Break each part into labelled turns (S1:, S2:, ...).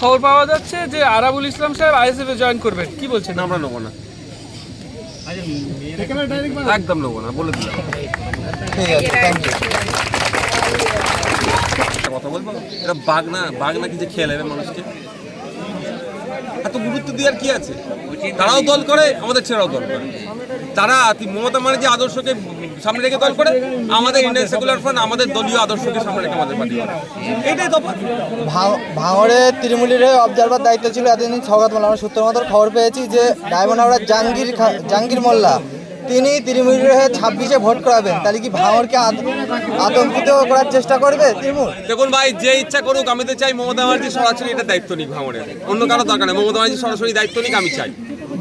S1: খবর পাওয়া যাচ্ছে যে আরাবুল ইসলাম সাহেব আইএসএফ এ জয়েন করবেন। কি বলছেন?
S2: না আমরা নেব না। একদম নেব না বলে দিলাম।
S3: ঠিক আছে থ্যাংক ইউ
S2: কথা বলব? এটা বাঘ না বাঘ না কিছু খেয়ে নেবে মানুষকে? এত গুরুত্ব দেওয়ার কি আছে? তারাও দল করে আমাদের ছেলেরাও দল করে। তারা মমতা ব্যানার্জি আদর্শকে সামনে রেখে দল করে আমাদের ইন্ডিয়ান সেকুলার ফ্রন্ট আমাদের দলীয় আদর্শকে সামনে রেখে আমাদের পার্টি এটাই তফাৎ
S3: ভাঙড়ে তৃণমূলের অবজারভার দায়িত্ব ছিল এতদিন সৌগত মোল্লা আমরা সূত্র মতো খবর পেয়েছি যে ডায়মন্ড হাওড়ার জাহাঙ্গীর জাহাঙ্গীর মোল্লা তিনি তৃণমূলের হয়ে ছাব্বিশে ভোট করাবেন। তাহলে কি ভাঙড়কে আত- আতঙ্কিত করার চেষ্টা করবে তৃণমূল?
S2: দেখুন ভাই যে ইচ্ছা করুক আমি তো চাই মমতা ব্যানার্জি সরাসরি এটা দায়িত্ব নিক ভাঙড়ে অন্য কারও দরকার নেই। মমতা ব্যানার্জি সরাসরি দায়িত্ব নিক আমি চাই।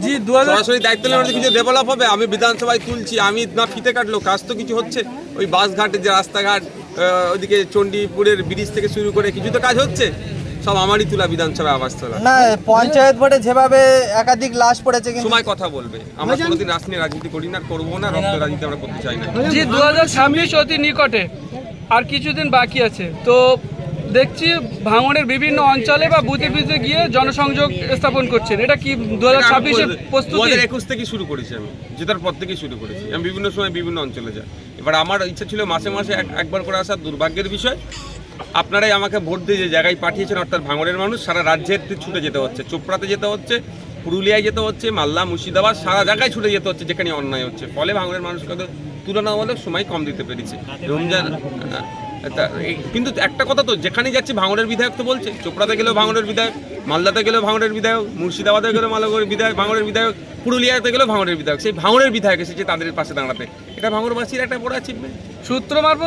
S1: জি
S2: সরাসরি দায়িত্ব নিলে কিছু ডেভেলপ হবে আমি বিধানসভায় তুলছি আমি না ফিতে কাটলো কাজ তো কিছু হচ্ছে। ওই বাসঘাটের যে রাস্তাঘাট আহ, ওইদিকে চণ্ডীপুরের ব্রিজ থেকে শুরু করে কিছু তো কাজ হচ্ছে। সব আমারই তোলা বিধানসভায় আবাস তোলা।
S3: না পঞ্চায়েত ভোটে যেভাবে একাধিক লাশ পড়েছে কিন্তু
S2: সময় কথা বলবে। আমরা কোনোদিন রাজনীতি রাজনীতি করি না করব না রক্ত রাজনীতি আমরা করতে চাই না।
S1: জি দু হাজার ছাব্বিশ অতি নিকটে। আর কিছুদিন বাকি আছে। তো দেখছি ভাঙনের বিভিন্ন অঞ্চলে বা বুথে বুথে গিয়ে জনসংযোগ স্থাপন করছেন। এটা কি দু হাজার ছাব্বিশে
S2: দু
S1: প্রস্তুতি?
S2: হাজার একুশ থেকে শুরু করেছি আমি। জেতার পর থেকে শুরু করেছি। আমি বিভিন্ন সময় বিভিন্ন অঞ্চলে যাই। এবার আমার ইচ্ছা ছিল মাসে মাসে এক- একবার করে আসার দুর্ভাগ্যের বিষয়। আপনারাই আমাকে ভোট দিয়ে যে জায়গায় পাঠিয়েছেন অর্থাৎ ভাঙড়ের মানুষ সারা রাজ্যের ছুটে যেতে হচ্ছে। চোপড়াতে যেতে হচ্ছে পুরুলিয়ায় যেতে হচ্ছে মালদা মুর্শিদাবাদ সারা জায়গায় ছুটে যেতে হচ্ছে যেখানে অন্যায় হচ্ছে। ফলে ভাঙড়ের মানুষকে তুলনামূলক সময় কম দিতে পেরেছে। রমজান কিন্তু একটা কথা তো যেখানে যাচ্ছে ভাঙড়ের বিধায়ক তো বলছে, চোপড়াতে গেলেও ভাঙড়ের বিধায়ক, মালদাতে গেলেও ভাঙড়ের বিধায়ক, মুর্শিদাবাদে গেলেও মালগড়ের বিধায়ক, ভাঙড়ের বিধায়ক, পুরুলিয়াতে গেলেও ভাঙড়ের বিধায়ক, সেই ভাঙড়ের বিধায়ক এসেছে তাদের পাশে দাঁড়াতে। এটা ভাঙড়বাসীর একটা বড় অ্যাচিভমেন্ট
S1: সূত্র মারফত